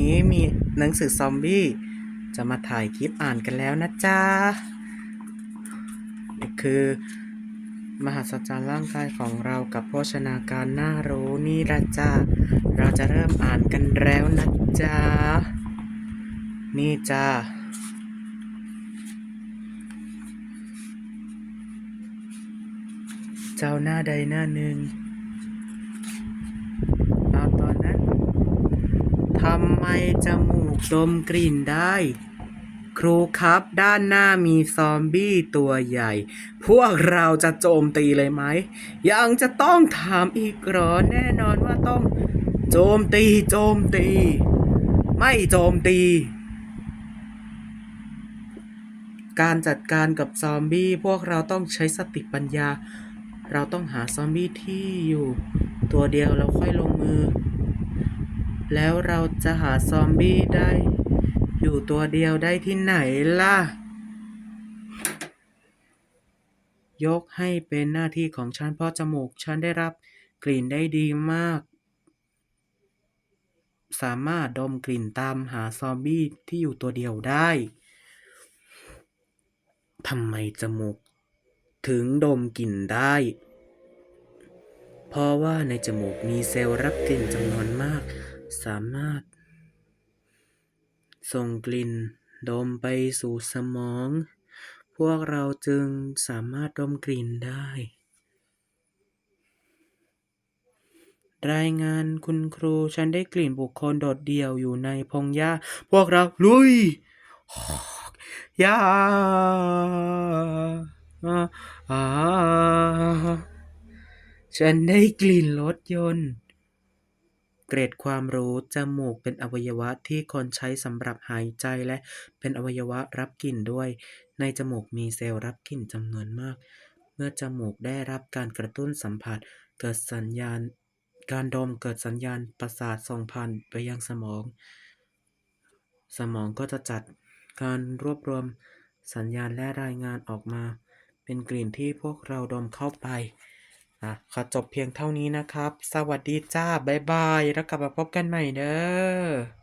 นี้มีหนังสือซอมบี้ จะมาถ่ายคลิปอ่านกันแล้วนะจ๊ะนี่คือ มหัศจรรย์ร่างกายของเรากับโภชนาการน่ารู้นี่ละจ้าเราจะเริ่มอ่านกันแล้วนะจ๊ะนี่จ้าเจ้าหน้าใดหน้าหนึ่งเอาตอนนั้น ทำไมจมูกดมกลิ่นได้ ครูครับด้านหน้ามีซอมบี้ตัวใหญ่ พวกเราจะโจมตีเลยไหม ยังจะต้องถามอีกหรอ แน่นอนว่าต้อง โจมตีโจมตี ไม่โจมตี การจัดการกับซอมบี้พวกเราต้องใช้สติปัญญา เราต้องหาซอมบี้ที่อยู่ ตัวเดียวเราค่อยลงมือ แล้วเราจะหาซอมบี้ได้ อยู่ตัวเดียวได้ที่ไหนล่ะ ยกให้เป็นหน้าที่ของฉันเพราะจมูกฉันได้รับกลิ่นได้ดีมาก สามารถดมกลิ่นตามหาซอมบี้ที่อยู่ตัวเดียวได้ทำไมจมูก ถึงดมกลิ่นได้ เพราะว่าในจมูกมีเซลล์รับกลิ่นจำนวนมาก สามารถ ส่งกลิ่นดมไปสู่สมอง พวกเราจึงสามารถดมกลิ่นได้ รายงานคุณครูฉันได้กลิ่นบุคคลโดดเดี่ยวอยู่ในพงหญ้า พวกเราลุยยาอ่าฉันได้กลิ่นรถยนต์ เกรดความรู้ จมูกเป็นอวัยวะที่คนใช้สำหรับหายใจและเป็นอวัยวะรับกลิ่นด้วย ในจมูกมีเซลล์รับกลิ่นจำนวนมาก เมื่อจมูกได้รับการกระตุ้นสัมผัส เกิดสัญญาณ การดมเกิดสัญญาณประสาทส่งผ่านไปยังสมอง สมองก็จะจัดการรวบรวมสัญญาณและรายงานออกมา เป็นกลิ่นที่พวกเราดมเข้าไป อะขอจบเพียงเท่านี้นะครับ สวัสดีจ้า บ๊ายบาย แล้วกลับมาพบกันใหม่เด้อ